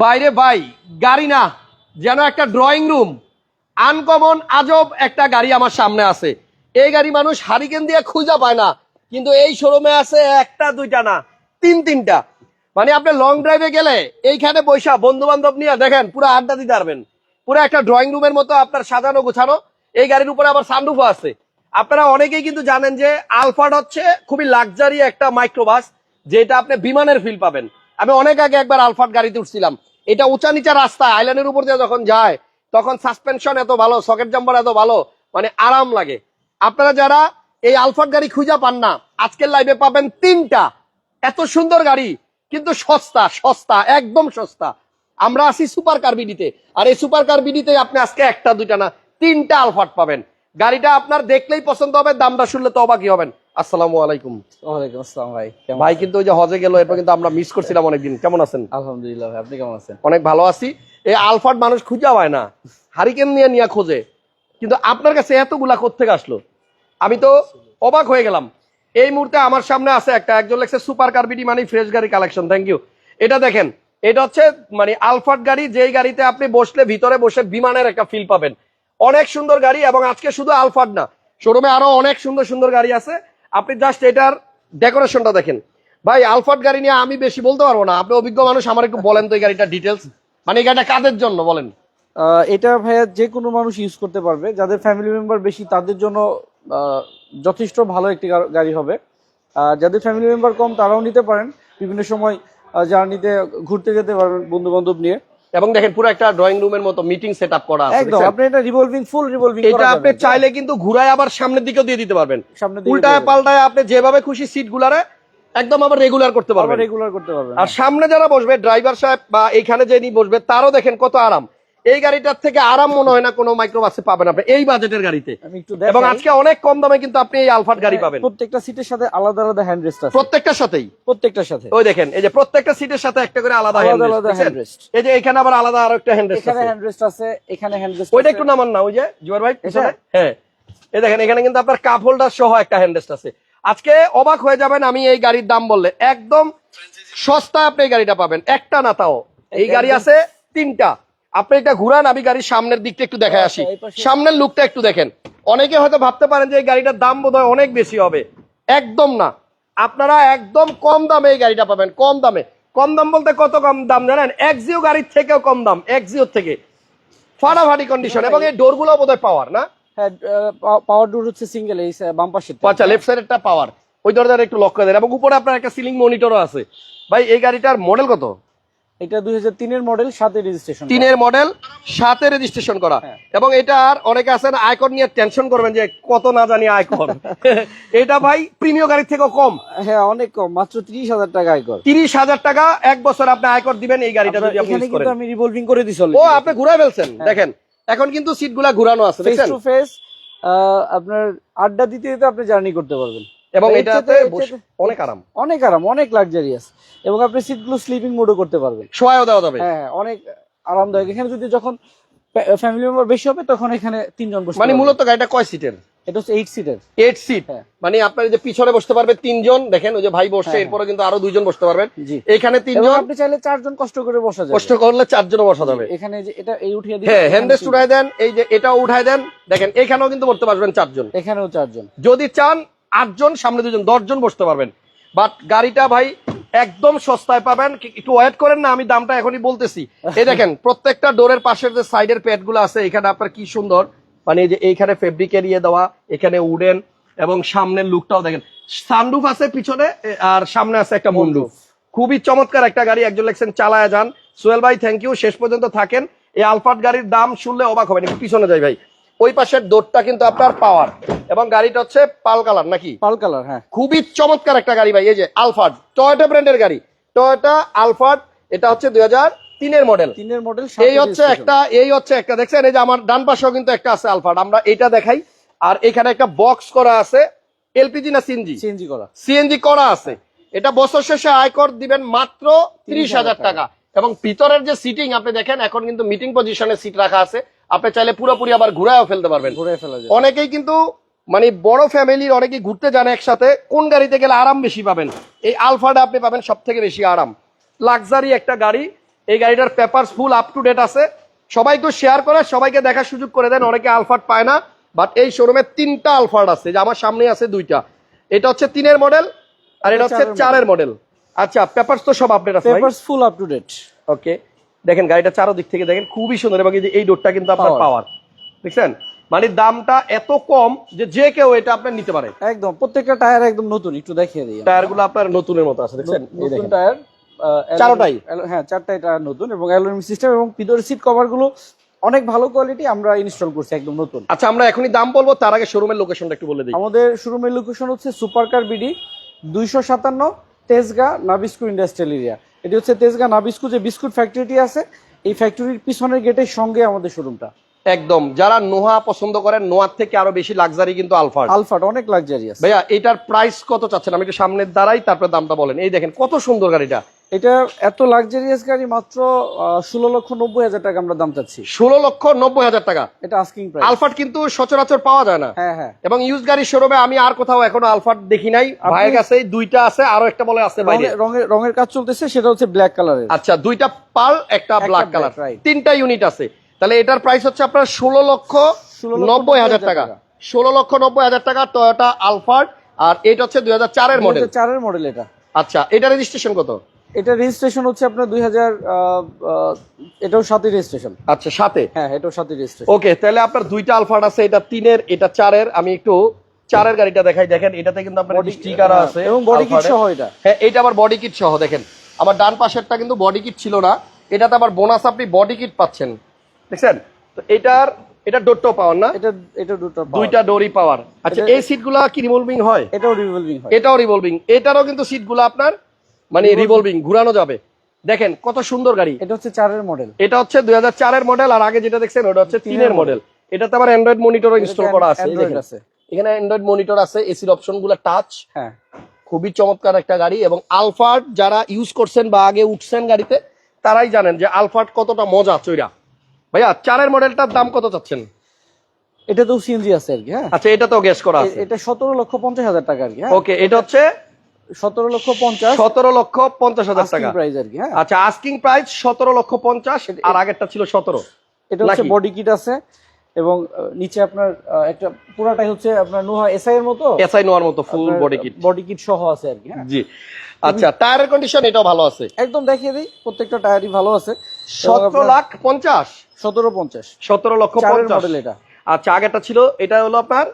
বাইরে ভাই গাড়ি না, যেন একটা ড্রয়িং রুম আনকমন আজব একটা গাড়ি আমার সামনে আছে। এই গাড়ি মানুষ হারিকেন দিয়ে খুঁজে পায় না, কিন্তু এই শোরুমে আছে একটা, দুইটা না, তিন, তিনটা। মানে আপনি লং ড্রাইভে গেলে এইখানে বৈশা বন্ধু বান্ধব নিয়ে দেখেন, পুরো আড্ডা দিতে পারবেন। পুরো একটা ড্রয়িং রুমের মতো আপনার সাজানো, গোছানো। এই গাড়ির উপরে আবার সানরুফও আছে। আপনারা অনেকেই কিন্তু জানেন যে আলফাড হচ্ছে খুবই লাক্সারি একটা মাইক্রোবাস যেটা আপনি বিমানের ফিল পাবেন। আমি অনেক আগে একবার আলফাট গাড়িতে উঠছিলাম। এটা উঁচা নিচা রাস্তা আইল্যান্ডের উপর দিয়ে যখন যায়, তখন সাসপেনশন এত ভালো সকেট জাম্বার এত ভালো মানে আরাম লাগে। আপনারা যারা এই আলফাট গাড়ি খুঁজে পান না, আজকের লাইভে পাবেন তিনটা। এত সুন্দর গাড়ি, কিন্তু সস্তা সস্তা, একদম সস্তা। আমরা আছি সুপার কার বিডিতে। আর এই সুপার কার বিডিতে আপনি আজকে একটা, দুইটা না, তিনটা আলফাট পাবেন। গাড়িটা আপনার দেখলেই পছন্দ হবে দামটা শুনলে তো অবাকি হবেন। আসসালামু আলাইকুম। ওয়ালাইকুম আসসালাম ভাই ভাই কিন্তু ওই যে হজে গেল এরপর কিন্তু আমরা মিস করছিলাম অনেকদিন। কেমন আছেন? আলহামদুলিল্লাহ ভাই আপনি কেমন আছেন? অনেক ভালো আছি। এই আলফাট মানুষ খুঁজে পায় না। হারিকেন নিয়ে নিয়ে খোঁজে। কিন্তু আপনার কাছে এতগুলা কোথেকে আসলো? আমি তো অবাক হয়ে গেলাম। এই মুহূর্তে আমার সামনে আছে একটা একজন লেখছে সুপার কার বিডি মানে ফ্রেশ গাড়ি কালেকশন থ্যাংক ইউ এটা দেখেন এটা হচ্ছে মানে আলফাট গাড়ি যেই গাড়িতে আপনি বসলে ভিতরে বসে বিমানের একটা ফিল পাবেন। অনেক সুন্দর গাড়ি এবং আজকে শুধু আলফাট না। শোরুমে আরও অনেক সুন্দর সুন্দর গাড়ি আছে। আপনি জাস্ট এটার ডেকোরেশনটা দেখেন। ভাই, আলফাট গাড়ি নিয়ে আমি বেশি বলতে পারব না। আপনি অভিজ্ঞ মানুষ, আমার একটু বলেন তো এই গাড়িটা ডিটেলস মানে এই গাড়িটা কাদের জন্য, বলেন। এটা ভাইয়া যে কোনো মানুষ ইউজ করতে পারবে। যাদের ফ্যামিলি মেম্বার বেশি, তাদের জন্য যথেষ্ট ভালো একটি গাড়ি হবে। যাদের ফ্যামিলি মেম্বার কম, তারাও নিতে পারেন। বিভিন্ন সময় জার্নিতে ঘুরতে যেতে পারবেন বন্ধু বান্ধব নিয়ে। এবং দেখেন পুরো একটা ড্রয়িং রুমের মতো মিটিং সেট আপ করা আছে একদম আপনি এটা রিভলভিং ফুল রিভলভিং এটা আপনি চাইলে কিন্তু ঘুরায় আবার সামনের দিকেও দিয়ে দিতে পারবেন। উল্টায় পাল্টায় আপনি যেভাবে খুশি সিট গুলারে একদম আবার রেগুলার করতে পারবেন। রেগুলার করতে পারবেন। আর সামনে যারা বসবে ড্রাইভার সাহেব বা এখানে যে বসবে তারও দেখেন কত আরাম। এই গাড়িটার থেকে আরাম মনে হয় না কোনো মাইক্রোবাসে পাবেন আপনি এই বাজেটের গাড়িতে। এবং আজকে অনেক কম দামে কিন্তু আপনি এই আলফাট গাড়ি পাবেন। প্রত্যেকটা সিটের সাথে আলাদা আলাদা হ্যান্ড রেস্ট আছে। প্রত্যেকটার সাথেই? প্রত্যেকটার সাথে। ওই দেখেন এই যে প্রত্যেকটা সিটের সাথে একটা করে আলাদা আলাদা হ্যান্ড আলাদা হ্যান্ড রেস্ট এই যে এখানে আবার আলাদা আরও একটা হ্যান্ড রেস্ট আছে। এখানে হ্যান্ড রেস্ট আছে এখানে হ্যান্ড রেস্ট ওইটা একটু নামান না ওই যে জুয়ার ভাই? হ্যাঁ। এই দেখেন এখানে কিন্তু আপনার কাপ হোল্ডার সহ একটা হ্যান্ডেস্ট আছে। আজকে অবাক হয়ে যাবেন আমি এই গাড়ির দাম বললে। একদম সস্তা আপনি এই গাড়িটা পাবেন। একটা না তাও। এই গাড়ি আছে তিনটা। আপনি এটা ঘুরান আমি গাড়ির সামনের দিকটা একটু দেখায় আসি। আচ্ছা, সামনের লুকটা একটু দেখেন। অনেকে হয়তো ভাবতে পারেন যে এই গাড়িটার দাম বোধহয় অনেক বেশি হবে। একদম না। আপনারা একদম কম দামে এই গাড়িটা পাবেন কম দামে। কম দাম বলতে কত কম দাম জানেন? এক্সিও গাড়ির থেকেও কম দাম এক্সিওর থেকে। ফাটাফাটি কন্ডিশন এবং এই ডোরগুলো বোধহয় পাওয়ার না? হ্যাঁ পাওয়ার ডোর হচ্ছে সিঙ্গেল এই বাম পাশে আচ্ছা লেফট সাইডেরটা পাওয়ার ওই দরজার একটু লক্ষ্য দেন এবং উপরে আপনার একটা সিলিং মনিটরও আছে। ভাই এই গাড়িটার মডেল কত? এটা দুই হাজার তিনের মডেল সাথে রেজিস্ট্রেশন তিনের মডেল সাথে রেজিস্ট্রেশন করা। হ্যাঁ। এবং এটার অনেকে আছেন আয়কর নিয়ে টেনশন করবেন যে কত না জানি আয়কর এটা ভাই প্রিমিয় গাড়ির থেকেও কম। হ্যাঁ অনেক কম মাত্র তিরিশ হাজার টাকা আয়কর তিরিশ হাজার টাকা এক বছর আপনি আয়কর দিবেন এই গাড়িটা যদি আপনি এখানে করেন কিন্তু আমি রিভলভিং করে দিছি ও আপনি ঘুরে ফেলছেন দেখেন। এখন কিন্তু সিটগুলা ঘুরানো আছে ফেস টু ফেস আপনার আড্ডা দিতে দিতে আপনি জার্নি করতে পারবেন। এবং এর এটাতে এর অনেক আরাম। অনেক আরাম অনেক লাক্সারিয়াস এবং আপনি সিটগুলো স্লিপিং মোডও করতে পারবেন। শোয়াও দেওয়া যাবে। হ্যাঁ হ্যাঁ, অনেক আরামদায়ক। এখানে যদি যখন ফ্যামিলি মেম্বার বেশি হবে তখন এখানে তিনজন বসতে মানে মূলত গাড়িটা কয় সিটের এটা হচ্ছে এইট সিটের এইট সিট হ্যাঁ। মানে আপনার যে পিছনে বসতে পারবে তিনজন দেখেন ওই যে ভাই বসছে হ্যাঁ, এরপরে কিন্তু আরও দুইজন বসতে পারবেন। এখানে তিনজন আপনি চাইলে চারজন কষ্ট করে বসা যাবে। কষ্ট করলে চারজনও বসা যাবে। এখানে যে এটা এই উঠিয়ে দিলে হ্যাঁ হ্যান্ডেস্ট। উঠাই দেন এই যে এটাও উঠায় দেন দেখেন এখানেও কিন্তু বসতে পারবেন চারজন। এখানেও চারজন। যদি চান আটজন সামনে দুজন দশজন বসতে পারবেন। বাট গাড়িটা ভাই একদম সস্তায় পাবেন। একটু ওয়েট করেন না আমি দামটা এখনই বলতেছি। এই দেখেন প্রত্যেকটা ডোরের পাশের যে সাইডের প্যাডগুলো আছে এখানে আপনার কি সুন্দর মানে এই যে এইখানে ফেব্রিক এরিয়ে দেওয়া এখানে উডেন এবং সামনের লুকটাও দেখেন। সানরুফ আছে পিছনে আর সামনে আছে একটা মুন্ডুফ খুবই চমৎকার একটা গাড়ি একজন লেখছেন চালায় যান। সোহেল ভাই থ্যাংক ইউ শেষ পর্যন্ত থাকেন। এই আলফাট গাড়ির দাম শুনলে অবাক হবেন একটু পিছনে যাই ভাই। ওই পাশের ডোরটা কিন্তু আপনার পাওয়ার। এবং গাড়িটা হচ্ছে পাল কালার নাকি? পাল কালার হ্যাঁ। খুবই চমৎকার একটা গাড়ি ভাই এই যে আলফার্ড টয়োটা ব্র্যান্ডের গাড়ি। টয়োটা আলফার্ড এটা হচ্ছে দুই তিনের মডেল। তিনের মডেল এই হচ্ছে একটা এই হচ্ছে একটা দেখছেন? এই যে আমার ডান পাশেও কিন্তু একটা আছে আলফার্ড আমরা এটা দেখাই। আর এখানে একটা বক্স করা আছে এলপিজি না সিএনজি? সিএনজি করা। সিএনজি করা আছে। এটা বছর শেষে আয়কর দিবেন মাত্র তিরিশ হাজার টাকা। এবং ভিতরের যে সিটিং আপনি দেখেন এখন কিন্তু মিটিং পজিশনে সিট রাখা আছে। আপনি চাইলে পুরোপুরি আবার ঘুরায়ও ফেলতে পারবেন। ঘুরে ফেলা যায়। অনেকেই কিন্তু মানে বড় ফ্যামিলির অনেকেই ঘুরতে যান একসাথে কোন গাড়িতে গেলে আরাম বেশি পাবেন? এই আলফাটা আপনি পাবেন সব থেকে বেশি আরাম। লাক্সারি একটা গাড়ি এই গাড়িটার papers full up to date আছে। সবাই একটু শেয়ার করে সবাইকে দেখার সুযোগ করে দেন অনেকে আলফাট পায় না। বাট এই শোরুমে তিনটা আলফাট আছে যে আমার সামনে আছে দুইটা। এটা হচ্ছে তিনের মডেল আর এটা হচ্ছে চারের চারের মডেল আচ্ছা পেপারস তো সব আপডেট আছে papers full up to date okay দেখেন গাড়িটা চারোদিক থেকে দেখেন খুবই সুন্দর এবং এই ডোরটা কিন্তু আপনার. পাওয়ার দেখছেন? মানে দামটা এত কম যে যে কেউ এটা আপনার নিতে পারে। একদম প্রত্যেকটা টায়ার একদম নতুন একটু দেখিয়ে দিই। টায়ারগুলো আপনার নতুনের মতো আছে দেখছেন? নতুন টায়ার চারোটাই? হ্যাঁ চারটাই টায়ার নতুন এবং অ্যালুমিনিয়াম সিস্টেম এবং পিদর সিট কভারগুলো অনেক ভালো কোয়ালিটি আমরা ইনস্টল করছি একদম নতুন। আচ্ছা আমরা এখনই দাম বলব তার আগে শোরুমের লোকেশনটা একটু বলে দিই। আমাদের শোরুমের লোকেশন হচ্ছে সুপার কার বিডি দুইশো সাতান্ন তেজগা নাবিস্কু ইন্ডাস্ট্রিয়াল এরিয়া এটি হচ্ছে তেজগা নাবিস্কু যে বিস্কুট ফ্যাক্টরিটি আছে এই ফ্যাক্টরির পিছনের গেটের সঙ্গে আমাদের শোরুমটা একদম। যারা নোহা পছন্দ করেন নোয়ার থেকে আরও বেশি লাক্সারি কিন্তু আলফার। আলফাট অনেক লাক্সারিয়াস ভাইয়া এটার প্রাইস কত চাচ্ছেন? আমি একটু সামনের দ্বারাই তারপরে দামটা বলেন। এই দেখেন কত সুন্দর গাড়িটা। এটা এত লাক্সারিয়াস গাড়ি মাত্র ষোলো লক্ষ নব্বই হাজার টাকা আমরা দাম চাচ্ছি। ষোলো লক্ষ নব্বই হাজার টাকা। এটা আস্কিং প্রাইস আলফাট কিন্তু সচরাচর পাওয়া যায় না। হ্যাঁ হ্যাঁ। এবং ইউজ গাড়ির শোরুমে আমি আর কোথাও এখনও আলফাট দেখি নাই। ভাইয়ের কাছে দুইটা আছে আরও একটা বলে আছে বাইরে। রঙের- রঙের কাজ চলতেছে সেটা হচ্ছে ব্ল্যাক কালারের আচ্ছা দুইটা পাল একটা ব্ল্যাক কালার. তিনটা ইউনিট আছে। তাহলে এটার প্রাইস হচ্ছে আপনার ষোলো লক্ষ 16 লক্ষ নব্বই হাজার টাকা। ষোলো লক্ষ নব্বই হাজার টাকা টয়োটা আলফার্ড আর এটা হচ্ছে দুই হাজার চারের মডেল চারের মডেল এটা। আচ্ছা এটা রেজিস্ট্রেশন কত? এটা রেজিস্ট্রেশন হচ্ছে আপনার দুই হাজার এটাও সাথে রেজিস্ট্রেশন আচ্ছা সাথে হ্যাঁ এটাও সাথে রেজিস্ট্রেশন ওকে তাহলে আপনার দুইটা আলফার্ড আছে এটা তিনের এটা চারের। আমি একটু চারের গাড়িটা দেখাই দেখেন এটাতে কিন্তু আপনার স্টিকার আছে হ্যাঁ, এবং বডি কিট সহ এটা। হ্যাঁ এটা আবার বডি কিট সহ দেখেন। আমার ডান পাশেরটা কিন্তু বডি কিট ছিল না এটাতে আবার বোনাস আপনি বডি কিট পাচ্ছেন। দেখছেন? তো এটার এটা ডোরটো পাওয়ার না? এটা এটা দুটো power। দুইটা ডোরই পাওয়ার আচ্ছা এই সিটগুলো কি রিভলভিং হয়? এটাও রিভলভিং হয়। এটাও রিভলভিং এটারও কিন্তু সিটগুলো আপনার মানে রিভলভিং ঘুরানো যাবে। দেখেন কত সুন্দর গাড়ি। এটা হচ্ছে চারের মডেল এটা হচ্ছে দুই হাজার চারের মডেল আর আগে যেটা দেখছেন ওটা হচ্ছে তিনের মডেল এটাতে আবার অ্যান্ড্রয়েড মনিটরও ইনস্টল করা আছে এখানে অ্যান্ড্রয়েড মনিটর আছে এসির অপশনগুলো টাচ হ্যাঁ। খুবই চমৎকার একটা গাড়ি এবং আলফার্ট যারা ইউজ করছেন বা আগে উঠছেন গাড়িতে তারাই জানেন যে আলফার্ট কতটা মজা চৈরা। ভাইয়া চারের মডেলটার দাম কত চাচ্ছেন? এটা তো সিএনজি আছে আর কি হ্যাঁ। আচ্ছা এটা তো গ্যাস করা আছে। এটা সতেরো লক্ষ পঞ্চাশ হাজার টাকা আর কি হ্যাঁ। ওকে এটা হচ্ছে সতেরো লক্ষ পঞ্চাশ। সতেরো লক্ষ পঞ্চাশ হাজার টাকা। প্রাইস আর কি হ্যাঁ। আচ্ছা আস্কিং প্রাইস সতেরো লক্ষ পঞ্চাশ আর আগেরটা ছিল সতেরো। এটা হচ্ছে বডি কিট আছে এবং নিচে আপনার একটা পুরাটাই হচ্ছে আপনার নোহা এসআই এর মতো? এসআই নোয়ার মতো full body kit body kit সহ আছে আর কি হ্যাঁ। জি। আচ্ছা টায়ারের কন্ডিশন এটাও ভালো আছে? একদম দেখিয়ে দিই প্রত্যেকটা টায়ারই ভালো আছে। সতেরো লাখ পঞ্চাশ? সতেরো পঞ্চাশ। সতেরো লক্ষ চারের পঞ্চাশ। মডেল এটা। আচ্ছা আগেরটা ছিল এটা হলো আপনার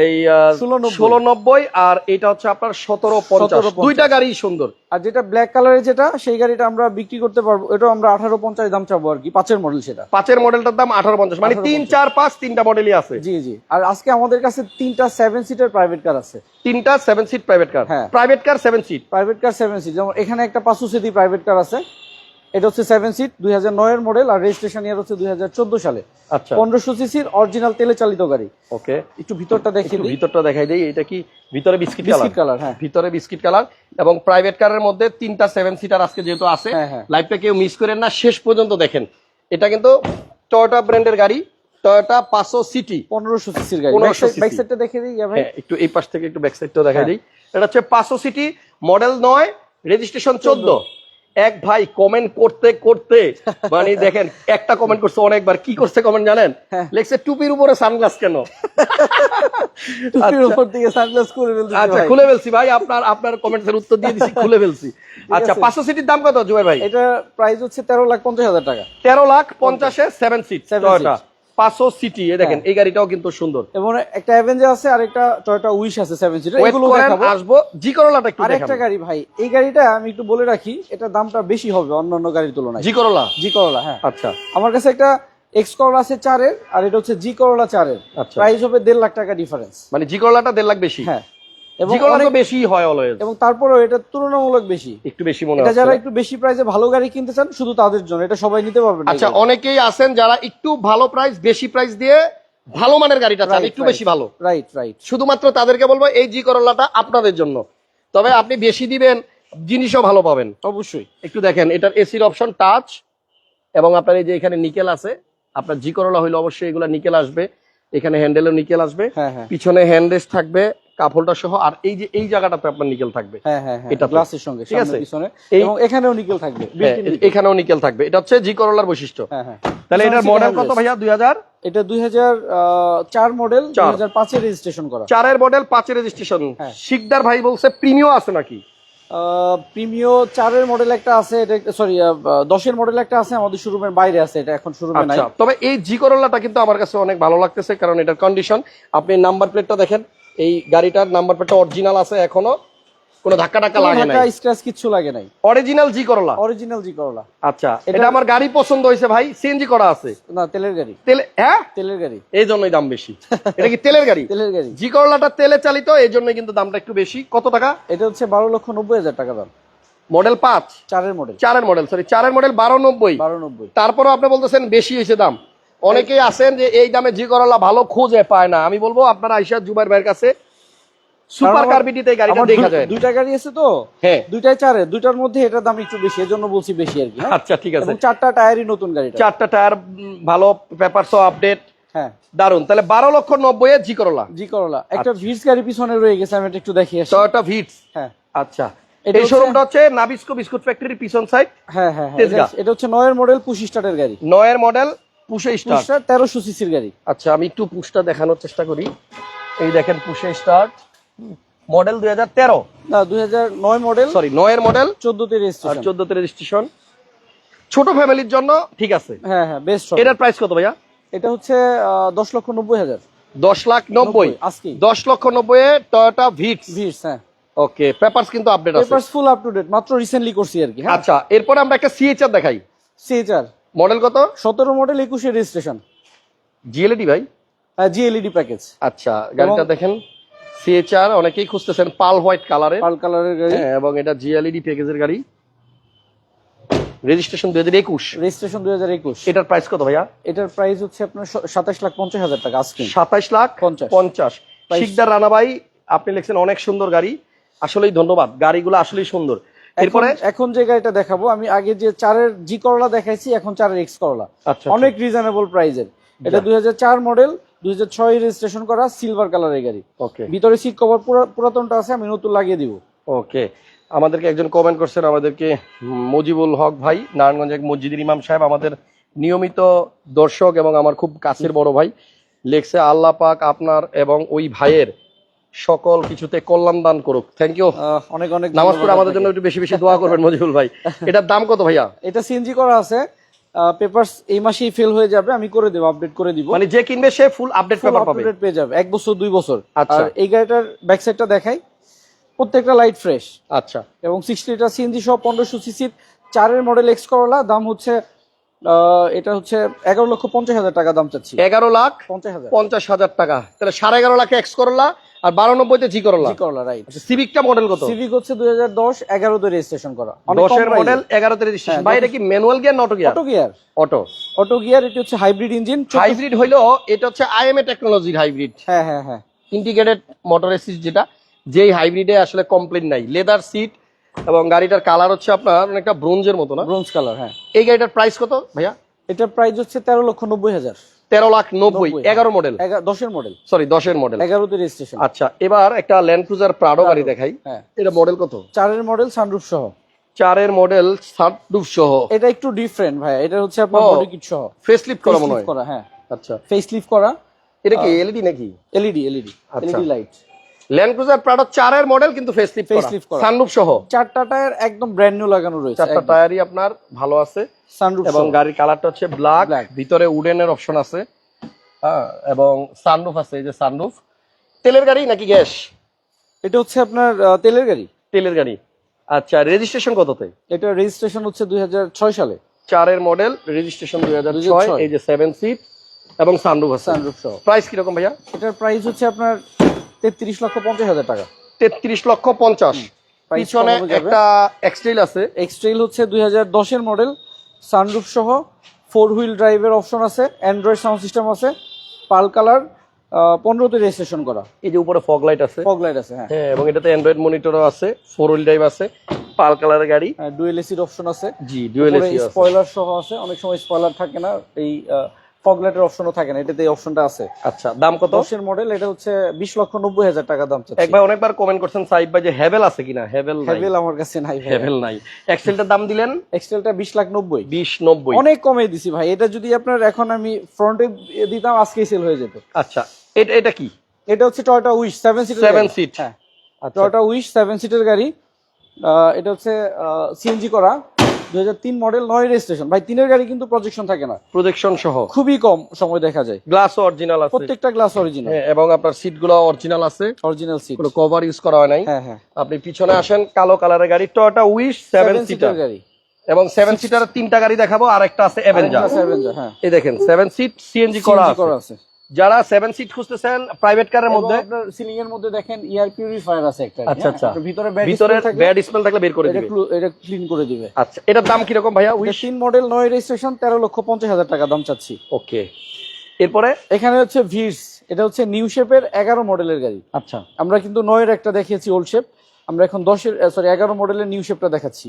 এই 1690 ষোলো নব্বই। আর এটা হচ্ছে আপনার সতেরো পঞ্চাশ। দুইটা গাড়ি সুন্দর। আর যেটা ব্ল্যাক কালারের যেটা সেই গাড়িটা আমরা বিক্রি করতে পারব। এটা আমরা আঠারো পঞ্চাশ দাম চাবো আর কি পাঁচের মডেল সেটা। পাঁচের মডেলটার দাম আঠারো পঞ্চাশ মানে তিন চার পাঁচ তিনটা মডেলই আছে। জি জি। আর আজকে আমাদের কাছে তিনটা সেভেন সিটার প্রাইভেট কার আছে। তিনটা সেভেন সিট প্রাইভেট কার হ্যাঁ। Private car seven seat private car seven seat যেমন এখানে একটা পাঁচশো সিটি প্রাইভেট কার আছে। এটা হচ্ছে সেভেন সিট দুই হাজার নয়ের মডেল আর রেজিস্ট্রেশন ইয়ার হচ্ছে দুই হাজার চোদ্দ সালে। আচ্ছা। পনেরোশো সিসির অরিজিনাল তেলে চালিত গাড়ি। ওকে একটু ভিতরটা দেখে ভিতরটা দেখাই দেই এটা কি ভিতরে বিস্কিট কালার? বিস্কিট কালার হ্যাঁ। ভিতরে বিস্কিট কালার এবং প্রাইভেট কারের মধ্যে তিনটা সেভেন সিটার আজকে যেহেতু আছে হ্যাঁ, হ্যাঁ। কেউ মিস করেন না শেষ পর্যন্ত দেখেন। এটা কিন্তু টয়োটা ব্র্যান্ডের গাড়ি টয়োটা পাঁচশো সিটি পনেরোশো সিসির গাড়ি। 1500 cc বাইক সাইডটা দেখে দিই ভাই। হ্যাঁ একটু এই পাশ থেকে একটু ব্যাক সাইডটাও দেখা হ্যাঁ। দিই। এটা হচ্ছে পাঁচশো সিটি মডেল নয় রেজিস্ট্রেশন চোদ্দ। এক ভাই কমেন্ট করতে করতে মানে দেখেন একটা কমেন্ট করছে অনেকবার কি করছে কমেন্ট জানেন? হ্যাঁ। লেখছে টুপির উপরে সানগ্লাস কেন? টুপির উপর থেকে সানগ্লাস করে ফেলতে আচ্ছা খুলে ফেলছি ভাই আপনার আপনার কমেন্টসের উত্তর দিয়ে দিচ্ছি খুলে ফেলছি। আচ্ছা আছে। পাঁচশো সিটির দাম কত জুবাই ভাই? এটা প্রাইস হচ্ছে তেরো লাখ পঞ্চাশ হাজার টাকা। তেরো লাখ পঞ্চাশে seven seat Seven Toyota seat। পাঁচশো সিটি দেখেন হ্যাঁ। এই গাড়িটাও কিন্তু সুন্দর। এবং একটা অ্যাভেঞ্জার আছে আর একটা টয়োটা উইশ আছে সেভেন সিটার এগুলো দেখাবো। আসব জি করোলাটা একটু আর একটা গাড়ি ভাই এই গাড়িটা আমি একটু বলে রাখি এটা দামটা বেশি হবে অন্যান্য গাড়ির তুলনায়। জি করলা জি করলা হ্যাঁ। আচ্ছা। আমার কাছে একটা এক্স করলা আছে চারের আর এটা হচ্ছে জি করলা চারের। আচ্ছা। প্রাইস হবে দেড় লাখ টাকা ডিফারেন্স মানে জি করলাটা দেড় লাখ বেশি। হ্যাঁ। এবং অনেক- বেশি হয় অলওয়েজ এবং তারপরেও এটা তুলনামূলক বেশি। একটু বেশি মনে এটা যারা একটু বেশি প্রাইসে ভালো গাড়ি কিনতে চান শুধু তাদের জন্য। এটা সবাই নিতে পারবেন আচ্ছা অনেকেই আছেন যারা একটু ভালো প্রাইস বেশি প্রাইস দিয়ে ভালো মানের গাড়িটা চান একটু বেশি ভালো। রাইট রাইট শুধুমাত্র তাদেরকে বলব এই জি করলাটা আপনাদের জন্য। তবে আপনি বেশি দিবেন জিনিসও ভালো পাবেন। অবশ্যই। একটু দেখেন এটার এসির অপশন টাচ এবং আপনার এই যে এখানে নিকেল আছে আপনার জি করলা হইলে অবশ্যই এগুলা নিকেল আসবে। এখানে হ্যান্ডেলও নিকেল আসবে। হ্যাঁ হ্যাঁ। পিছনে হ্যান্ড রেস্ট কাপড়টা সহ আর এই যে এই জায়গাটাতে আপনার নিকেল থাকবে। হ্যাঁ হ্যাঁ হ্যাঁ গ্লাসের সঙ্গে ঠিক আছে? পিছনে। এবং এখানেও নিকেল থাকবে। এখানেও নিকেল থাকবে। এটা হচ্ছে জি করলার বৈশিষ্ট্য। হ্যাঁ হ্যাঁ। তাহলে এটার মডেল কত ভাইয়া? এটা মডেল। রেজিস্ট্রেশন করা। চারের মডেল পাঁচের রেজিস্ট্রেশন। শিকদার ভাই বলছে প্রিমিও আছে নাকি? প্রিমিও চারের মডেল একটা আছে এটা সরি দশের মডেল একটা আছে আমাদের শোরুমের বাইরে আছে এটা এখন শোরুমে নাই। আচ্ছা তবে এই জি করোলাটা কিন্তু আমার কাছে অনেক ভালো লাগতেছে কারণ এটার কন্ডিশন আপনি নাম্বার প্লেটটা দেখেন এই গাড়িটার নাম্বার প্লেটটা অরিজিনাল আছে এখনও। কোনো ধাক্কা টাক্কা লাগে নাই। স্ক্র্যাচ কিচ্ছু লাগে নাই। অরিজিনাল জি করোলা? অরিজিনাল জি করলা। আচ্ছা এটা- আমার গাড়ি পছন্দ হয়েছে ভাই সিএনজি করা আছে। না তেলের গাড়ি। তেলে হ্যাঁ? তেলের গাড়ি। এই জন্যই দাম বেশি। এটা কি তেলের গাড়ি? তেলের গাড়ি। জি করলাটা তেলে চালিত এই জন্যই কিন্তু দামটা একটু বেশি। কত টাকা? এটা হচ্ছে বারো লক্ষ নব্বই হাজার টাকা দাম। মডেল পাঁচ? চারের মডেল। চারের মডেল সরি চারের মডেল বারো নব্বই। বারো নব্বই। তারপরে আপনি বলতেছেন বেশি হয়েছে দাম। অনেকেই আছেন যে এই দামে জি করলা ভালো খুঁজে পায় না। আমি বলব আপনারা আইসা জুবাইর ভাইয়ের কাছে সুপার কার্বিটিতে গাড়িটা দেখা যায়। দুইটা গাড়ি আছে তো? হ্যাঁ। দুইটাই চারে দুইটার মধ্যে এটার দাম একটু বেশি এজন্য বলছি বেশি আর কি হ্যাঁ? আচ্ছা ঠিক আছে। চারটা টায়ারই নতুন গাড়িটা। চারটা টায়ার ভালো পেপার সহ আপডেট হ্যাঁ। দারুণ তাহলে বারো লক্ষ নব্বই এর জি করলা জি করলা একটা ভিটস গাড়ি পিছনে রয়ে গেছে আমি একটু দেখিয়ে আসি। টয়োটা ভিটস হ্যাঁ। আচ্ছা। এটা এই শোরুমটা হচ্ছে নাবিস্কো বিস্কুট ফ্যাক্টরির পিছন সাইড হ্যাঁ হ্যাঁ হ্যাঁ। এটা- এটা হচ্ছে নয়ের মডেল পুশি স্টার্টের গাড়ি। নয়ের মডেল পুষে স্টার্ট তেরোশো সিসির গাড়ি। আচ্ছা আমি একটু পুষটা দেখানোর চেষ্টা করি। এই দেখেন পুষে স্টার্ট মডেল দুই হাজার তেরো। না দুই হাজার নয় মডেল সরি নয়ের মডেল চোদ্দতে আর রেজিস্ট্রেশন চোদ্দতে রেজিস্ট্রেশন ছোট ফ্যামিলির জন্য ঠিক আছে। হ্যাঁ হ্যাঁ বেস্ট এটার প্রাইস কত ভাইয়া? এটা হচ্ছে দশ লক্ষ নব্বই হাজার। দশ লাখ নব্বই। আজকে দশ লক্ষ নব্বই টয়োটা ভিটস ভিটস হ্যাঁ। ওকে পেপারস কিন্তু আপডেট আছে। Papers full up to date মাত্র রিসেন্টলি করছি আর কি হ্যাঁ। আচ্ছা এরপরে আমরা একটা সিএচআর দেখাই। সিএচআর মডেল কত? সতেরো মডেল একুশে রেজিস্ট্রেশন জিএলডি ভাই? জিএলইডি প্যাকেজ আচ্ছা গাড়িটা দেখেন সিএচআর অনেকেই খুঁজতেছেন পাল হোয়াইট কালারের। পাল কালারের গাড়ি। হ্যাঁ এবং এটা জিএলইডি প্যাকেজের গাড়ি। রেজিস্ট্রেশন দুই হাজার একুশ। রেজিস্ট্রেশন দুই হাজার একুশ। এটার প্রাইস কত ভাইয়া? এটার প্রাইস হচ্ছে আপনার সাতাশ লাখ পঞ্চাশ হাজার টাকা আজকে। সাতাইশ লাখ পঞ্চাশ। পঞ্চাশ। শিকদার রানা ভাই আপনি লিখছেন অনেক সুন্দর গাড়ি। আসলেই ধন্যবাদ গাড়িগুলো আসলেই সুন্দর। এরপরে? এখন যে গাড়িটা দেখাবো আমি আগে যে চারের জি করলা দেখাইছি এখন চারের এক্স করলা। আচ্ছা অনেক রিজনেবল প্রাইজের এটা দুই হাজার চার মডেল দুই হাজার ছয় রেজিস্ট্রেশন করা সিলভার কালারের গাড়ি। ওকে ভিতরে সিট কভার পুরাতনটা আছে আমি নতুন লাগিয়ে দিব। ওকে আমাদেরকে একজন কমেন্ট করছেন আমাদেরকে মজিবুল হক ভাই নারায়ণগঞ্জ এক মসজিদের ইমাম সাহেব আমাদের নিয়মিত দর্শক এবং আমার খুব কাছের বড় ভাই লেখছে আল্লাহ পাক আপনার এবং ওই ভাইয়ের সকল কিছুতে কল্যাণ দান করুক। থ্যাংক ইউ অনেক অনেক নামাজ পড়ে আমাদের জন্য একটু বেশি বেশি দোয়া করবেন মজিবুল ভাই। এটার দাম কত ভাইয়া? এটা সিএনজি করা আছে। পেপারস এই মাসেই ফেল হয়ে যাবে আমি করে দেবো আপডেট করে দিব। মানে যে কিনবে সে ফুল আপডেট পেপার পাবে। date পেয়ে যাবে এক বছর দুই বছর। আচ্ছা। আর এই গাড়িটার ব্যাক সাইডটা দেখাই প্রত্যেকটা লাইট ফ্রেশ আচ্ছা। এবং সিক্স লিটার সিএনজি সহ পনেরোশো সিসির চারের মডেল এক্স করলা দাম হচ্ছে এটা হচ্ছে এগারো লক্ষ পঞ্চাশ হাজার টাকা দাম চাচ্ছি। এগারো লাখ পঞ্চাশ হাজার। পঞ্চাশ হাজার টাকা। তাহলে সাড়ে এগারো লাখে এক্স করলা আর বারো নব্বইতে G Corolla G Corolla right সিভিকটা model কত? সিভিক হচ্ছে দুই হাজার দশ এগারোতে রেজিস্ট্রেশন করা। দশের মডেল এগারোতে রেজিস্ট্রেশন হ্যাঁ, ভাই এটা কি ম্যানুয়াল গিয়ার না auto gear auto gear auto auto gear এটি হচ্ছে হাইব্রিড ইঞ্জিন হাইব্রিড হইল এটা হচ্ছে আইএমএ টেকনোলজির হাইব্রিড হ্যাঁ হ্যাঁ হ্যাঁ। ইন্টিগ্রেটেড মোটর অ্যাসিস্ট যেটা যেই হাইব্রিডে আসলে কমপ্লেন নাই। লেদার সিট এবং গাড়িটার কালার হচ্ছে আপনার অনেকটা ব্রোঞ্জের মতো না? ব্রোঞ্জ কালার হ্যাঁ। এই গাড়িটার প্রাইস কত ভাইয়া? এটার প্রাইস হচ্ছে তেরো লক্ষ নব্বই হাজার। তেরো লাখ নব্বই নব্বই, এগারো মডেল দশের মডেল সরি দশের মডেল এগারোতে রেজিস্ট্রেশন আচ্ছা এবার একটা ল্যান্ড ক্রুজার প্রাডো গাড়ি দেখাই। হ্যাঁ। এটা মডেল কত? চারের মডেল সানরুফ সহ। চারের মডেল সানরুফ সহ। এটা একটু ডিফারেন্ট ভাই। এটা হচ্ছে আপনার। বডি কিট সহ। ফেসলিফট করা মনে হয়। করা হ্যাঁ। আচ্ছা। ফেসলিফট করা। এটা কি এলইডি নাকি? LED LED. LED light Land Cruiser Prado চারের মডেল কিন্তু ফেসলিফট করা। সানরুফ সহ। চারটা টায়ার একদম ব্র্যান্ড নিউ লাগানো রয়েছে চারটা টায়ারই আপনার ভালো আছে। সানরুফ এবং গাড়ির কালারটা হচ্ছে ব্ল্যাক ভিতরে উডেনের অপশন আছে। হ্যাঁ এবং সানরুফ আছে এই যে সানরুফ তেলের গাড়ি নাকি গ্যাস? এটা হচ্ছে আপনার তেলের গাড়ি। তেলের গাড়ি। আচ্ছা রেজিস্ট্রেশন কততে? এটা রেজিস্ট্রেশন হচ্ছে দুই হাজার ছয় সালে। চারের মডেল রেজিস্ট্রেশন দুই হাজার ছয় 2006 এই যে সেভেন সিট এবং সানরুফ আছে। সানরুফ সহ। প্রাইস কীরকম ভাইয়া? এটার প্রাইস হচ্ছে আপনার তেত্রিশ লক্ষ পঞ্চাশ হাজার টাকা। তেত্রিশ লক্ষ পঞ্চাশ। পিছনে একটা এক্সটেল আছে। এক্সট্রেল হচ্ছে দুই হাজার দশের মডেল সানরুফ সহ ফোর হুইল ড্রাইভের অপশন আছে অ্যান্ড্রয়েড সাউন্ড সিস্টেম আছে পাল কালার পনেরোতে রেজিস্ট্রেশন করা। এই যে উপরে ফগ লাইট আছে। ফগ লাইট আছে হ্যাঁ। হ্যাঁ এবং এটাতে অ্যান্ড্রয়েড মনিটরও আছে ফোর হুইল ড্রাইভ আছে পাল কালারের গাড়ি। ডুয়েল এসির অপশন আছে। জি ডুয়েল এসি স্পয়লার সহ আছে অনেক সময় স্পয়লার থাকে না এই ফগলাইটের অপশনও থাকে না এটাতে অপশনটা আছে। আচ্ছা দাম কত? দশের মডেল এটা হচ্ছে বিশ লক্ষ নব্বই হাজার টাকা দাম একবার অনেকবার কমেন্ট করছেন সাইব ভাই যে হেভেল আছে কিনা? হেভেল নাই। হ্যাভেল আমার কাছে নাই হেভেল নাই। এক্সেলটার দাম দিলেন? এক্সেলটা বিশ লাখ নব্বই। বিশ নব্বই। অনেক কমে দিছি ভাই। এটা যদি আপনার এখন আমি ফ্রন্টে দিতাম আজকেই সেল হয়ে যেত। আচ্ছা এটা এটা কি? এটা হচ্ছে Toyota Wish seven seater seven seat হ্যাঁ। টয়টা উইশ সেভেন সিটের গাড়ি। এটা হচ্ছে সিএনজি করা। দুই হাজার তিন মডেল নয় রেজিস্ট্রেশন ভাই তিনের গাড়ি কিন্তু প্রজেকশন থাকে না। প্রজেকশন সহ। খুবই কম সময় দেখা যায়। গ্লাস অরিজিনাল আছে। প্রত্যেকটা গ্লাস অরিজিনাল হ্যাঁ, এবং আপনার সিটগুলো অরিজিনাল আছে। অরিজিনাল সিট কোনো কভার ইউজ করা হয় নাই। হ্যাঁ হ্যাঁ। আপনি পিছনে আসেন কালো কালারের গাড়ি Toyota Wish seven seven seater seater গাড়ি। এবং সেভেন সিটার তিনটা গাড়ি দেখাবো আর একটা আছে অ্যাভেঞ্জার হ্যাঁ। এই দেখেন সেভেন সিট সিএনজি করা আছে। যারা সেভেন সিট খুঁজতেছেন প্রাইভেট কারের মধ্যে। সিলিং এর মধ্যে দেখেন এয়ার পিউরিফায়ার আছে একটা আচ্ছা, আচ্ছা। ভিতরে ব্যাড ভিতরে ব্যাড স্মেল থাকলে বের করে দিবে। এটা ক্লিন করে দিবে। আচ্ছা এটার দাম কি রকম ভাইয়া? এটা উইশ তিন মডেল নয় রেজিস্ট্রেশন তেরো লক্ষ পঞ্চাশ হাজার টাকা দাম চাচ্ছি। ওকে এরপরে? এখানে হচ্ছে ভিস এটা হচ্ছে নিউ শেপের এগারো মডেলের গাড়ি। আচ্ছা। আমরা কিন্তু নয়ের একটা দেখিয়েছি ওল্ড শেপ আমরা এখন দশের সরি এগারো মডেলের নিউ শেপটা দেখাচ্ছি।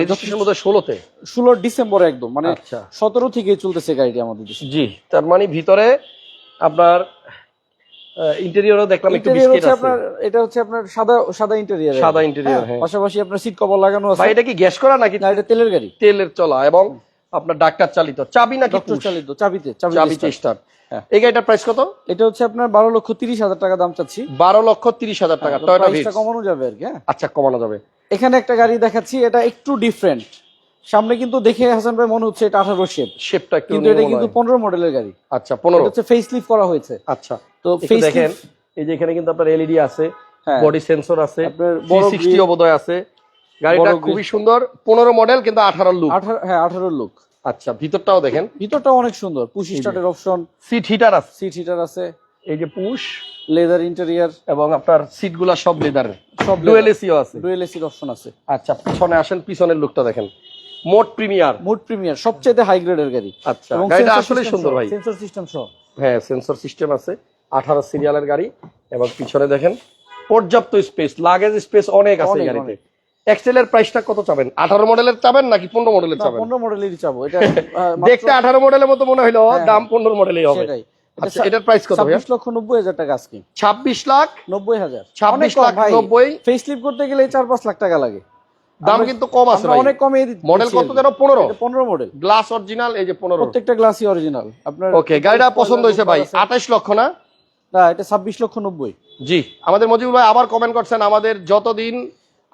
রেজিস্ট্রেশন মধ্যে ষোলোতে? ষোলো ডিসেম্বর একদম মানে আচ্ছা। সতেরো থেকে চলতেছে গাড়িটি আমাদের দেশে। জি তার মানে ভিতরে আপনার ইন্টেরিয়রও দেখলাম একটু বিস্কিট হচ্ছে আছে। আপনার এটা হচ্ছে আপনার সাদা সাদা ইন্টেরিয়র সাদা interior, হ্যাঁ। পাশাপাশি আপনার সিট কভার লাগানো আছে। ভাই এটা কি গ্যাস করা নাকি? না এটা তেলের গাড়ি। তেলের চলা এবং আপনার ডাক্তার চালিত। চাবি নাকি ডক্টর চালিত চাবিতে চাবিতে স্টার্ট হ্যাঁ। এই গাড়িটার প্রাইস কত? এটা হচ্ছে আপনার বারো লক্ষ তিরিশ হাজার টাকা দাম চাচ্ছি। বারো লক্ষ তিরিশ হাজার টাকা টয়টা কমানো যাবে আর কি হ্যাঁ। আচ্ছা কমানো যাবে। এখানে একটা গাড়ি দেখাচ্ছি এটা একটু ডিফারেন্ট সামনে কিন্তু দেখে হাসান ভাই মনে হচ্ছে এটা আঠারো শেপ শেপটা কিন্তু এটা কিন্তু পনেরো মডেলের গাড়ি। আচ্ছা পনেরো। হচ্ছে ফেস লিফট করা হয়েছে। আচ্ছা তো ফেস দেখেন। এই যে এখানে কিন্তু আপনার এলইডি আছে হ্যাঁ। বডি সেন্সর আছে আপনার সিক্সটি অবদয় আছে। গাড়িটা খুবই সুন্দর পনেরো মডেল কিন্তু আঠারো লুক হ্যাঁ আঠারো লুক আচ্ছা ভিতরটাও দেখেন। ভিতরটা অনেক সুন্দর। পুশ স্টার্টের অপশন সিট হিটার আছে। সিট হিটার আছে। এই যে পুশ লেদার ইন্টেরিয়ার এবং আপনার সিটগুলা সব লেদারের সব ডুয়েল এসিও আছে। ডুয়েল এসির অপশন আছে। আচ্ছা পিছনে আসেন পিছনের লুকটা দেখেন। মোট প্রিমিয়ার। মুড প্রিমিয়ার সবচেয়ে হাই গ্রেডের গাড়ি। আচ্ছা গাড়িটা আসলে সুন্দর ভাই। সেন্সর সিস্টেম সহ। হ্যাঁ সেন্সর সিস্টেম আছে আঠারো সিরিয়ালের গাড়ি। এবং পিছনে দেখেন পর্যাপ্ত স্পেস লাগেজ স্পেস অনেক আছে গাড়িতে। এক্সেলের প্রাইসটা কত চাবেন? আঠারো মডেলের চাবেন নাকি পনেরো মডেলের চাবেন? পনেরো মডেলেরই চাবো। এটা দেখতে আঠারো মডেলের মতো মনে হলো হ্যাঁ, দাম পনেরো মডেলই হবে। সেটাই। আচ্ছা এটার প্রাইস কত ভাইয়া? ছাব্বিশ লক্ষ নব্বই হাজার টাকা আজকে। ছাব্বিশ লাখ? নব্বই হাজার। 26 লাখ নব্বই। ফেস লিফট করতে গেলে চার পাঁচ লাখ টাকা লাগে। দাম কিন্তু কম আছে অনেক কমে দিচ্ছি মডেল কত যেন পনেরো? পনেরো মডেল গ্লাস অরিজিনাল এই যে পনেরো। প্রত্যেকটা গ্লাসই অরিজিনাল আপনার ওকে গাড়িটা পছন্দ হয়েছে ভাই। আঠাশ লক্ষ না? না এটা ছাব্বিশ লক্ষ নব্বই। জি। আমাদের মজিবুল ভাই আবার কমেন্ট করছেন আমাদের যতদিন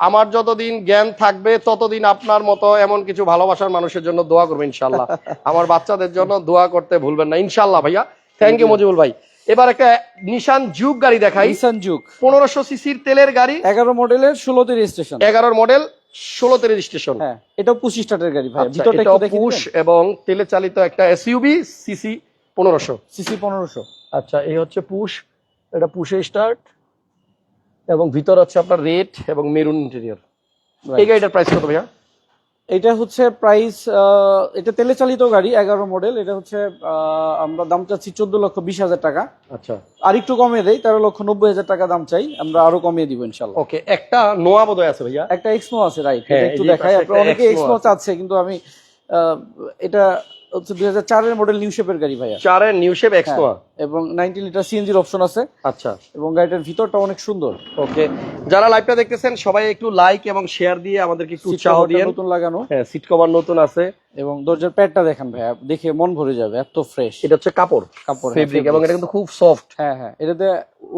আমার যতদিন জ্ঞান থাকবে ততদিন আপনার মতো এমন কিছু ভালোবাসার মানুষের জন্য দোয়া করবেন ইনশাল্লাহ আমার বাচ্চাদের জন্য দোয়া করতে ভুলবেন না ইনশাল্লাহ ভাইয়া। থ্যাংক ইউ মজিবুল ভাই। এবার একটা নিশান যুগ গাড়ি দেখাই। নিশান জুক পনেরোশো সিসির তেলের গাড়ি। এগারো মডেলের ষোলোতে রেজিস্ট্রেশন এগারোর মডেল ষোলোতে রেজিস্ট্রেশন স্টেশন এটাও পুশ স্টার্টের গাড়ি ভাই। আচ্ছা, পুশ এবং তেলে চালিত একটা এসইউবি সিসি পনেরোশো। সিসি পনেরোশো। আচ্ছা এই হচ্ছে পুশ। এটা পুশে স্টার্ট এবং ভিতর হচ্ছে আপনার রেড এবং মেরুন ইন্টেরিয়র এই গাড়িটার প্রাইস কত ভাইয়া? এটা হচ্ছে প্রাইস এটা তেলে চালিত গাড়ি এগারো মডেল এটা হচ্ছে আমরা দাম চাচ্ছি চোদ্দ লক্ষ বিশ হাজার টাকা। আচ্ছা। আর একটু কমিয়ে দেয় তেরো লক্ষ নব্বই হাজার টাকা দাম চাই। আমরা আরও কমিয়ে দিব ইনশাল্লাহ। ওকে একটা নোয়া বোধহয় আছে ভাইয়া? একটা এক্সমো আছে রাইট হ্যাঁ, একটু দেখাই আপনার অনেকে এক্সমো। চাচ্ছে কিন্তু আমি এটা দুই হাজার চারের মডেল নিউ শেপের গাড়ি ভাইয়া। চারের নিউ শেপ এক্স এবং নাইনটি লিটার সিএনজির অপশন আছে। আচ্ছা। এবং গাড়িটার ভিতরটা অনেক সুন্দর। ওকে যারা লাইভটা দেখতেছেন সবাই একটু লাইক এবং শেয়ার দিয়ে আমাদেরকে একটু উৎসাহ দিয়ে নতুন লাগানো। হ্যাঁ সিট কভার নতুন আছে। এবং দরজার প্যাডটা দেখেন ভাইয়া দেখে মন ভরে যাবে এত ফ্রেশ এটা হচ্ছে কাপড় কাপড় হ্যাঁ, ফেব্রিক এবং এটা কিন্তু খুব সফট হ্যাঁ হ্যাঁ এটাতে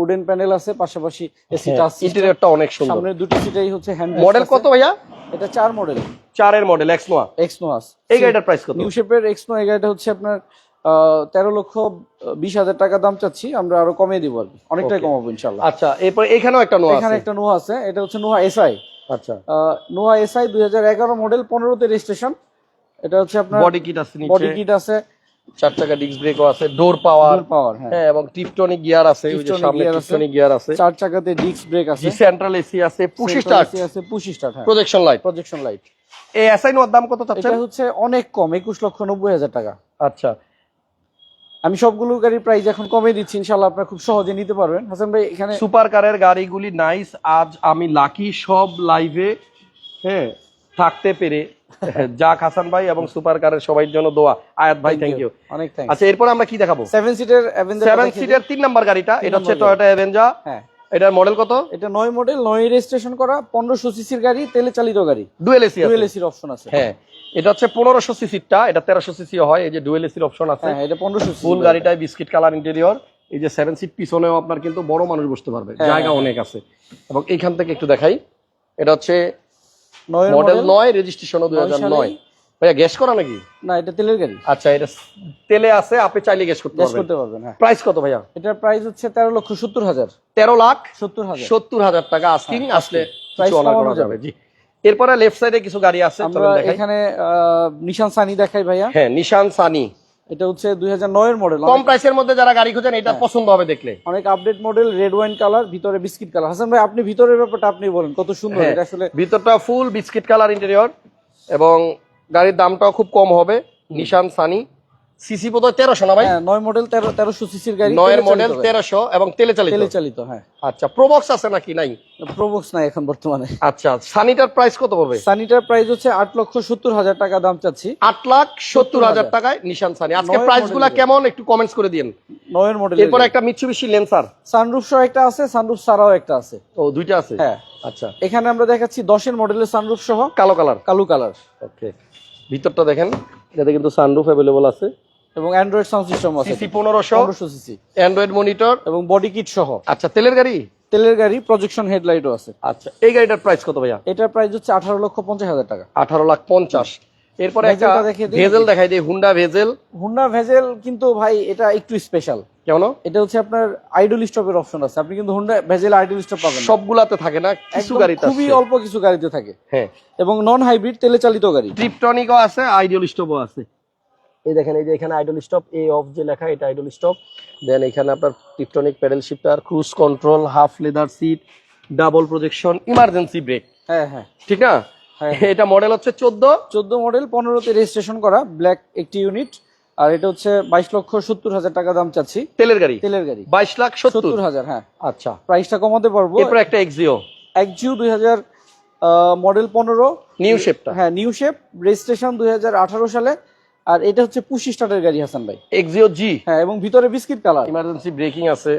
উডেন প্যানেল আছে পাশাপাশি এসি টাচ ইন্টেরিয়রটা অনেক সুন্দর। সামনের দুটি সিটাই হচ্ছে হ্যান্ড মডেল কত ভাইয়া? এটা চার মডেল চারের মডেল এক্স নোয়া এক্স নোয়াস এই গাড়িটার প্রাইস কত? নিউ শেপের এক্স নোয়া এই গাড়িটা হচ্ছে আপনার তেরো লক্ষ বিশ হাজার টাকা দাম চাচ্ছি আমরা আরও কমিয়ে দিব আর অনেকটাই. কমাবো ইনশাল্লাহ। আচ্ছা এরপর এখানেও একটা নোয়া এখানে একটা নোয়া আছে এটা হচ্ছে নোয়া এসআই আচ্ছা। নোয়া এসআই দুই হাজার এগারো মডেল পনেরোতে রেজিস্ট্রেশন এটা হচ্ছে আপনার বডি কিট আছে বডি কিট আছে। চার চাকা ডিস্ক ব্রেকও আছে ডোর পাওয়ার পাওয়ার হ্যাঁ। এবং টিপটনিক গিয়ার আছে ওই যে সামনে টিপটনিক গিয়ার আছে। চার চাকাতে ডিস্ক ব্রেক আছে। সেন্ট্রাল এসি আছে পুশ স্টার্ট আছে পুশ স্টার্ট হ্যাঁ। প্রজেকশন লাইট প্রজেকশন লাইট এই এসআই নোয়ার দাম কত চাচ্ছেন? এটা হচ্ছে অনেক কম একুশ লক্ষ নব্বই হাজার টাকা। আচ্ছা। আমি সবগুলো গাড়ির প্রাইস এখন কমে দিচ্ছি ইনশাল্লাহ আপনারা খুব সহজে নিতে পারবেন। হাসান ভাই এখানে সুপার কারের গাড়িগুলি নাইস আজ আমি লাকি সব লাইভে হ্যাঁ থাকতে পেরে জাক হাসান ভাই এবং সুপার কারের সবাই জন্য দোয়া। আয়াত ভাই থ্যাংক ইউ অনেক থ্যাংক আচ্ছা এরপর আমরা কি দেখাবো? সেভেন সিটের অ্যাভেঞ্জার সেভেন সিটের তিন নাম্বার গাড়িটা। এটা হচ্ছে টয়োটা অ্যাভেঞ্জা হ্যাঁ। এটার মডেল কত? এটা নয় মডেল নয় রেজিস্ট্রেশন করা পনেরোশো সিসির গাড়ি তেলে চালিত গাড়ি। ডুয়েল এসি ডুয়েল এসির অপশন আছে। হ্যাঁ। এটা হচ্ছে পনেরোশো সিসিরটা এটা তেরোশো সিসি হয়। এই যে ডুয়েল এসির অপশন আছে। হ্যাঁ এটা পনেরোশো ফুল গাড়িটায় বিস্কিট কালার ইন্টেরিয়র এই যে সেভেন সিট পিছনেও আপনার কিন্তু বড় মানুষ বসতে পারবে। হ্যাঁ, জায়গা হ্যাঁ। অনেক আছে। এবং এইখান থেকে একটু দেখাই। এটা হচ্ছে মডেল নয় রেজিস্ট্রেশনও দুই হাজার নয়। ভাইয়া গ্যাস করা নাকি? না এটা তেলের গাড়ি। আচ্ছা এটা তেলে আছে আপনি চাইলে গ্যাস করতে গ্যাস পারবেন। করতে পারবেন হ্যাঁ। প্রাইস কত ভাইয়া? এটার প্রাইস হচ্ছে তেরো লক্ষ সত্তর হাজার। তেরো লাখ সত্তর হাজার। সত্তর হাজার টাকা আস্কিং হ্যাঁ, আসলে অনার করা যাবে। জি। এরপরে লেফট সাইডে কিছু গাড়ি আছে আমরা এখানে নিশান সানি দেখাই ভাইয়া। হ্যাঁ নিশান সানি এটা হচ্ছে দুই হাজার নয়ের মডেল কম প্রাইসের মধ্যে যারা গাড়ি খোঁজেন এটা হ্যাঁ। পছন্দ হবে দেখলে। অনেক update model red wine colour ভিতরে বিস্কিট কালার হাসান ভাই আপনি ভিতরের ব্যাপারটা আপনি বলেন কত সুন্দর হ্যাঁ, এটা আসলে ভিতরটা ফুল বিস্কিট কালার ইন্টেরিয়র এবং গাড়ির দামটাও খুব কম হবে। নিশান সানি সিসি বোধ হয় তেরোশো না ভাই? হ্যাঁ নয় মডেল তেরো তেরোশো সিসির গাড়ি নয়ের মডেল তেরোশো এবং তেলে চালিত। তেলে চালিত হ্যাঁ। আচ্ছা প্রবক্স আছে নাকি নাই? প্রবক্স নাই এখন বর্তমানে। আচ্ছা সানিটার প্রাইস কত পড়বে? সানিটার প্রাইস হচ্ছে আট লক্ষ সত্তর হাজার টাকা দাম চাচ্ছি। আট লাখ সত্তর হাজার। টাকায় নিশান সানি আজকে প্রাইসগুলা কেমন? একটু কমেন্টস করে দিন নয়ের মডেল এরপর একটা মিৎসুবিশি লেন্সার সানরুফ সহ একটা আছে সানরুফ ছাড়াও একটা আছে। ও দুইটা আছে? হ্যাঁ। আচ্ছা। এখানে আমরা দেখাচ্ছি দশের মডেলের সানরুফ সহ কালো কালার। কালো কালার। ওকে ভিতরটা দেখেন। এটাতে কিন্তু সানরুফ অ্যাভেলেবল আছে। এবং অ্যান্ড্রয়েড সাউন্ড সিস্টেম আছে সিসি পনেরোশো পনেরোশো সিসি। অ্যান্ড্রয়েড মনিটর এবং বডি কিট সহ। আচ্ছা তেলের গাড়ি? তেলের গাড়ি প্রজেকশন হেডলাইটও আছে। আচ্ছা এই গাড়িটার প্রাইস কত ভাইয়া? এটার প্রাইস হচ্ছে আঠারো লক্ষ পঞ্চাশ হাজার টাকা। আঠারো লাখ পঞ্চাশ। এরপরে একটা। ভেজেল দেখাই দিই হুন্ডা ভেজেল। হুন্ডা ভেজেল কিন্তু ভাই এটা একটু স্পেশাল কেমন? এটা হচ্ছে আপনার আইডল স্টপের অপশন আছে। আপনি কিন্তু হুন্ডা ভেজেল আইডল স্টপ পাবেন। সবগুলাতে থাকে না কিছু গাড়িতে খুবই অল্প কিছু গাড়িতে থাকে। হ্যাঁ। এবং নন হাইব্রিড তেলে চালিত গাড়ি। ট্রিপটনিকও আছে আইডিয়াল স্টপও আছে। এই দেখেন এই যে এখানে আইডল স্টপ এ অফ যে লেখা এটা আইডল স্টপ দেন এখানে আপনার tiptronic paddle shifter cruise control half leather seat double projection emergency brake হ্যাঁ হ্যাঁ। ঠিক না? হ্যাঁ। এটা মডেল হচ্ছে চোদ্দ। চোদ্দ মডেল পনেরোতে রেজিস্ট্রেশন করা ব্ল্যাক একটি ইউনিট আর এটা হচ্ছে বাইশ লক্ষ সত্তর হাজার টাকা দাম চাচ্ছি। তেলের গাড়ি? তেলের গাড়ি। বাইশ লাখ সত্তর। হাজার হ্যাঁ। আচ্ছা। প্রাইসটা কমাতে পারব। এরপর একটা এক্সিও একজিও দুই হাজার মডেল পনেরো। নিউ শেপটা হ্যাঁ নিউ শেপ রেজিস্ট্রেশন দুই হাজার আঠারো সালে। আর এটা হচ্ছে পুশি স্টার্টের গাড়ি হাসান ভাই। এক্সিও জি হ্যাঁ এবং ভিতরে বিস্কিট কালার। ইমার্জেন্সি ব্রেকিং আছে।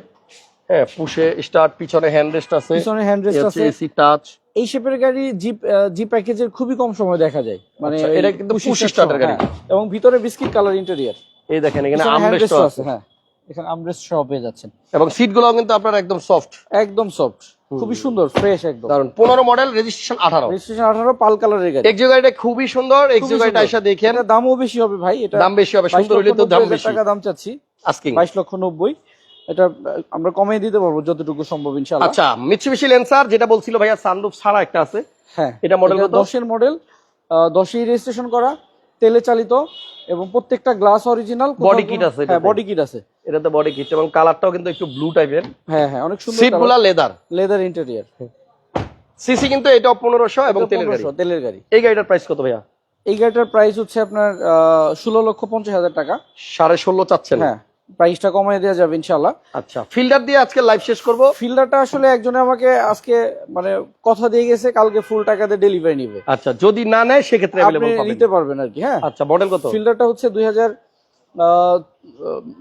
হ্যাঁ পুশে স্টার্ট পিছনে হ্যান্ড রেস্ট আছে। পিছনে হ্যান্ড রেস্ট আছে। এসি টাচ এই শেপের গাড়ি জিপ জি প্যাকেজের খুবই কম সময় দেখা যায়। মানে আচ্ছা, এটা কিন্তু পুশি সহ, গাড়ি। হ্যাঁ। এবং ভিতরে বিস্কিট কালার ইন্টেরিয়র এই দেখেন এখানে আমরেস্ট আছে হ্যাঁ এখানে আমরেস্ট সহ পেয়ে যাচ্ছেন। এবং সিটগুলো কিন্তু আপনার একদম সফট একদম সফট খুবই সুন্দর ফ্রেশ একদম। কারণ পনেরো মডেল রেজিস্ট্রেশন আঠারো। রেজিস্ট্রেশন আঠারো পাল কালারের গাড়ি। এক্সিও গাড়িটা খুবই সুন্দর এক্সিও গাড়িটা এসে দেখেন। দামও বেশি হবে ভাই এটা দাম বেশি হবে সুন্দর হলে তো দাম বেশি। টাকা দাম চাচ্ছি। আস্কিং বাইশ লক্ষ নব্বই। এটা আমরা কমিয়ে দিতে পারব যতটুকু সম্ভব ইনশাল্লাহ আচ্ছা মিৎসুবিশি লেন্সার যেটা বলছিল ভাইয়া সানরুফ ছাড়া একটা আছে। হ্যাঁ এটা model কত? দশের মডেল দশই রেজিস্ট্রেশন করা তেলে চালিত এবং প্রত্যেকটা গ্লাস অরিজিনাল বডি কিট আছে হ্যাঁ বডি কিট আছে। এটাতে বডি কিট এবং কালারটাও কিন্তু একটু ব্লু টাইপের হ্যাঁ হ্যাঁ অনেক সুন্দর সিটগুলা লেদার লেদার ইন্টেরিয়র সিসি কিন্তু এটা পনেরোশো এবং তেলের গাড়ি। তেলের গাড়ি। এই গাড়িটার প্রাইস কত ভাইয়া? এই গাড়িটার প্রাইস হচ্ছে আপনার ষোলো লক্ষ পঞ্চাশ হাজার টাকা। সাড়ে ষোলো চাচ্ছেন। হ্যাঁ প্রাইসটা কমিয়ে দেওয়া যাবে ইনশাল্লাহ আচ্ছা ফিল্ডার দিয়ে আজকে লাইভ শেষ করব। ফিল্ডারটা আসলে একজনে আমাকে আজকে মানে কথা দিয়ে গেছে কালকে ফুল টাকাতে ডেলিভারি নিবে। আচ্ছা যদি না নেয় সেক্ষেত্রে আপনি নিতে পারবেন আর কি হ্যাঁ। আচ্ছা মডেল কত? ফিল্ডারটা হচ্ছে দুই হাজার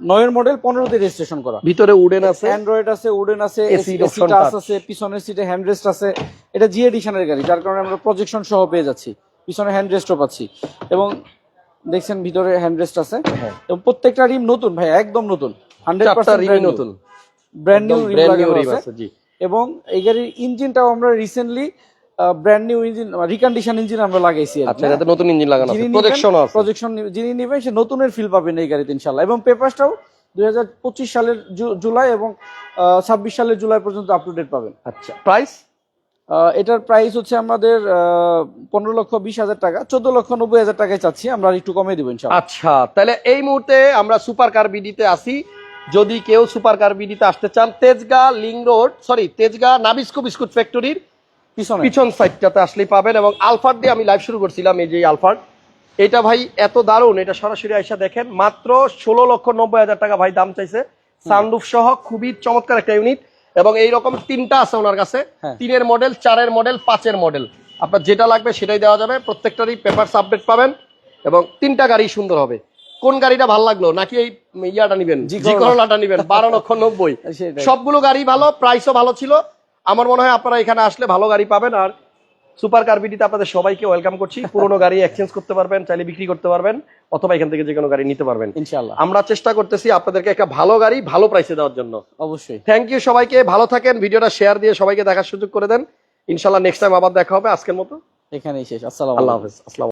নয়ের মডেল পনেরোতে রেজিস্ট্রেশন করা। ভিতরে উডেন আছে। অ্যান্ড্রয়েড আছে উডেন আছে এসি টাচ আছে পিছনের সিটে হ্যান্ডরেস্ট আছে। এটা জি এডিশনের গাড়ি যার কারণে আমরা প্রজেকশন সহ পেয়ে যাচ্ছি। পিছনে হ্যান্ডরেস্টও পাচ্ছি। এবং দেখছেন ভিতরে হ্যান্ডরেস্ট আছে। হ্যাঁ। এবং প্রত্যেকটা রিম নতুন ভাই একদম নতুন। হান্ড্রেড পার্সেন্ট রিমি নতুন। ব্র্যান্ড নিউ রিম আছে। এবং এই গাড়ির ইঞ্জিনটাও আমরা recently brand new engine recondition engine আমরা লাগাইছি আচ্ছা। এটাতে নতুন ইঞ্জিন লাগানো আছে। প্রজেকশন আছে। প্রজেকশন যিনি নেবেন সে নতুনের ফিল পাবেন এই গাড়িতে ইনশাল্লাহ এবং পেপারসটাও দুই হাজার পঁচিশ সালের জুলাই এবং ছাব্বিশ সালের জুলাই পর্যন্ত আপ টু ডেট পাবেন। আচ্ছা প্রাইস এটার প্রাইস হচ্ছে আমাদের পনেরো লক্ষ বিশ হাজার টাকা। চোদ্দ লক্ষ নব্বই হাজার টাকায় চাচ্ছি আমরা একটু কমিয়ে দেবো আচ্ছা তাহলে এই মুহূর্তে আমরা সুপার কার বিডিতে আসি যদি কেউ সুপার কার বিডিতে আসতে চান Tejgaon link road sorry Tejgaon Nabisco biscuit ফ্যাক্টরির পিছনে। পিছন সাইডটাতে আসলেই পাবেন এবং আলফার দিয়ে আমি লাইভ শুরু করছিলাম এই যে আলফার। এটা ভাই এত দারুণ এটা সরাসরি আইসা দেখেন। মাত্র ষোলো লক্ষ নব্বই হাজার টাকা ভাই দাম চাইছে। সানরুফ সহ খুবই চমৎকার একটা ইউনিট এবং এই রকম তিনটা আছে ওনার কাছে। হ্যাঁ। তিনের মডেল চারের মডেল পাঁচের মডেল আপনার যেটা লাগবে সেটাই দেওয়া যাবে। প্রত্যেকটারই পেপার আপডেট পাবেন এবং তিনটা গাড়ি সুন্দর হবে। কোন গাড়িটা ভালো লাগল? নাকি এই ইয়াটা নিবেন? জি করলাটা নিবেন। বারো লক্ষ নব্বই। সবগুলো গাড়ি ভালো প্রাইসও ভালো ছিল। আমার মনে হয় আপনারা এখানে আসলে ভালো গাড়ি পাবেন আর সুপার কার্বিটিতে আপনাদের সবাইকে ওয়েলকাম করছি। পুরোনো গাড়ি এক্সচেঞ্জ করতে পারবেন চাইলে বিক্রি করতে পারবেন অথবা এখান থেকে যে কোনো গাড়ি নিতে পারবেন। ইনশাল্লাহ আমরা চেষ্টা করতেছি আপনাদেরকে একটা ভালো গাড়ি ভালো প্রাইসে দেওয়ার জন্য। অবশ্যই। থ্যাংক ইউ সবাইকে ভালো থাকেন ভিডিওটা শেয়ার দিয়ে সবাইকে দেখার সুযোগ করে দেন। ইনশাল্লাহ নেক্সট টাইম আবার দেখা হবে আজকের মতো। এখানেই শেষ আসসালাম আল্লাহ হাফেজ আসসালাম